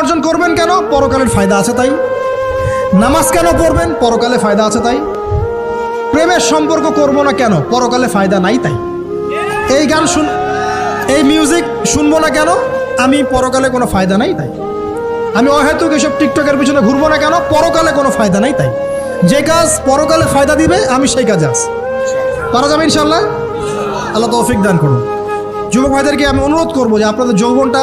অর্জন করবেন কেন? পরকালের ফায়দা আছে তাই। নামাজ কেন পড়বেন? পরকালে ফায়দা আছে তাই। প্রেমের সম্পর্ক করব না কেন? পরকালে ফায়দা নাই তাই। এই গান শুন, এই মিউজিক শুনব না কেন? আমি পরকালে কোনো ফায়দা নাই তাই। আমি অহেতুক এসব টিকটকের পিছনে ঘুরবো না কেন? পরকালে কোনো ফায়দা নাই তাই। যে কাজ পরকালে ফায়দা দিবে, আমি সেই কাজে আস পারা যাবে ইনশাল্লাহ আল্লাহ তৌফিক দান করুন। যুবক ভাইদেরকে আমি অনুরোধ করব যে আপনাদের যৌবনটা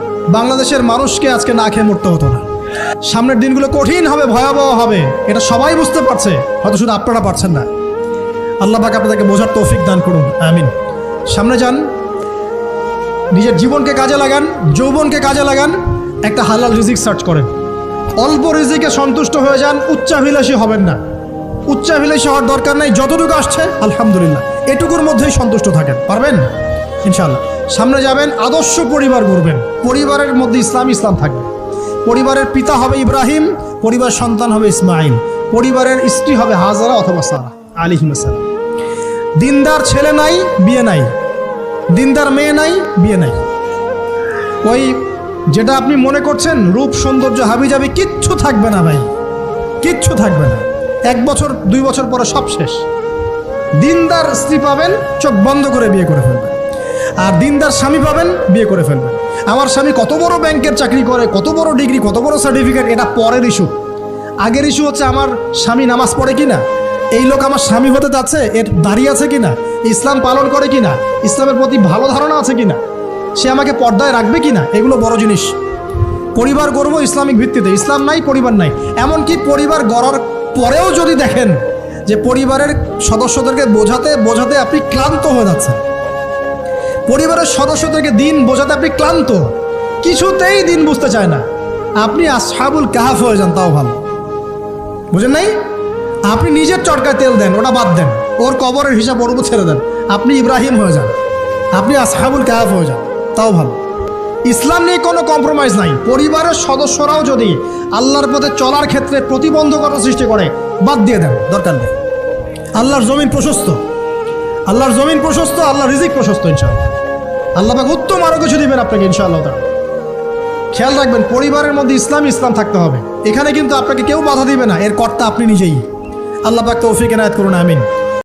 বাংলাদেশের মানুষকে আজকে না খেয়ে মরতে হতো না। সামনের দিনগুলো কঠিন হবে, ভয়াবহ হবে, এটা সবাই বুঝতে পারছে, হয়তো শুধু আপনারা পারছেন না। আল্লাহ পাক আপনাদেরকে বোঝার তৌফিক দান করুন, আমিন। সামনে যান, নিজের জীবনকে কাজে লাগান, যৌবনকে কাজে লাগান, একটা হালাল রিজিক সার্চ করেন। অল্প রিজিকে সন্তুষ্ট হয়ে যান, উচ্চাভিলাষী হবেন না। উচ্চাভিলাষী হওয়ার দরকার নেই, যতটুকু আসছে, আলহামদুলিল্লাহ, এটুকুর মধ্যেই সন্তুষ্ট থাকেন, পারবেন? ইনশাল্লাহ সামনে যাবেন, আদর্শ পরিবার গড়বেন পরিবারের মধ্যে ইসলাম ইসলাম থাকবে। পরিবারের পিতা হবে ইব্রাহিম, পরিবার সন্তান হবে ইসমাইল। পরিবারের স্ত্রী হবে হাজারা অথবা সারা আলিহিমাসালাম দিনদার ছেলে নাই, বিয়ে নাই। দিনদার মেয়ে নাই, বিয়ে নাই। ওই যেটা আপনি মনে করছেন, রূপ, সৌন্দর্য হাবি যাবি কিচ্ছু থাকবে না ভাই। কিচ্ছু থাকবে না। এক বছর, দুই বছর পরে সব শেষ। দিনদার স্ত্রী পাবেন, চোখ বন্ধ করে বিয়ে করে ফেলবেন। আর দিনদার স্বামী পাবেন, বিয়ে করে ফেলবেন। আমার স্বামী কত বড় ব্যাংকের চাকরি করে, কত বড় ডিগ্রি, কত বড় সার্টিফিকেট এটা পরের ইস্যু আগের ইস্যু হচ্ছে আমার স্বামী নামাজ পড়ে কি না এই লোক আমার স্বামী হতে যাচ্ছে, এর দাঁড়িয়ে আছে কি না ইসলাম পালন করে কি না ইসলামের প্রতি ভালো ধারণা আছে কি না সে আমাকে পর্দায় রাখবে কি না এগুলো বড় জিনিস। পরিবার গড়ব ইসলামিক ভিত্তিতে। ইসলাম নাই, পরিবার নাই। এমনকি পরিবার গড়ার পরেও যদি দেখেন যে পরিবারের সদস্যদেরকে বোঝাতে বোঝাতে আপনি ক্লান্ত হয়ে যাচ্ছেন পরিবারের সদস্যদেরকে দিন বোঝাতে আপনি ক্লান্ত। কিছুতেই দিন বুঝতে চায় না। আপনি আসহাবুল কাহাফ হয়ে যান, তাও ভালো। বুঝেন নাই? আপনি নিজের চটকায় তেল দেন, ওটা বাদ দেন। ওর কবরের হিসাব ওর উপর ছেড়ে দেন। আপনি ইব্রাহিম হয়ে যান। আপনি আসহাবুল কাহাফ হয়ে যান, তাও ভালো। ইসলাম নিয়ে কোনো কম্প্রোমাইজ নাই। পরিবারের সদস্যরাও যদি আল্লাহর পথে চলার ক্ষেত্রে প্রতিবন্ধকতা সৃষ্টি করে, বাদ দিয়ে দেন, দরকার নেই। আল্লাহর জমিন প্রশস্ত। আল্লাহর জমিন প্রশস্ত আল্লাহ রিজিক প্রশস্ত, ইনশাআল্লাহ। আল্লাহ পাক উত্তম আরও কিছু দিবেন আপনাকে, ইনশাআল্লাহ তারা খেয়াল রাখবেন, পরিবারের মধ্যে ইসলাম ইসলাম থাকতে হবে। এখানে কিন্তু আপনাকে কেউ বাধা দিবে না, এর কর্তা আপনি নিজেই। আল্লাহ পাক তৌফিক এনায়ত করুন, আমিন।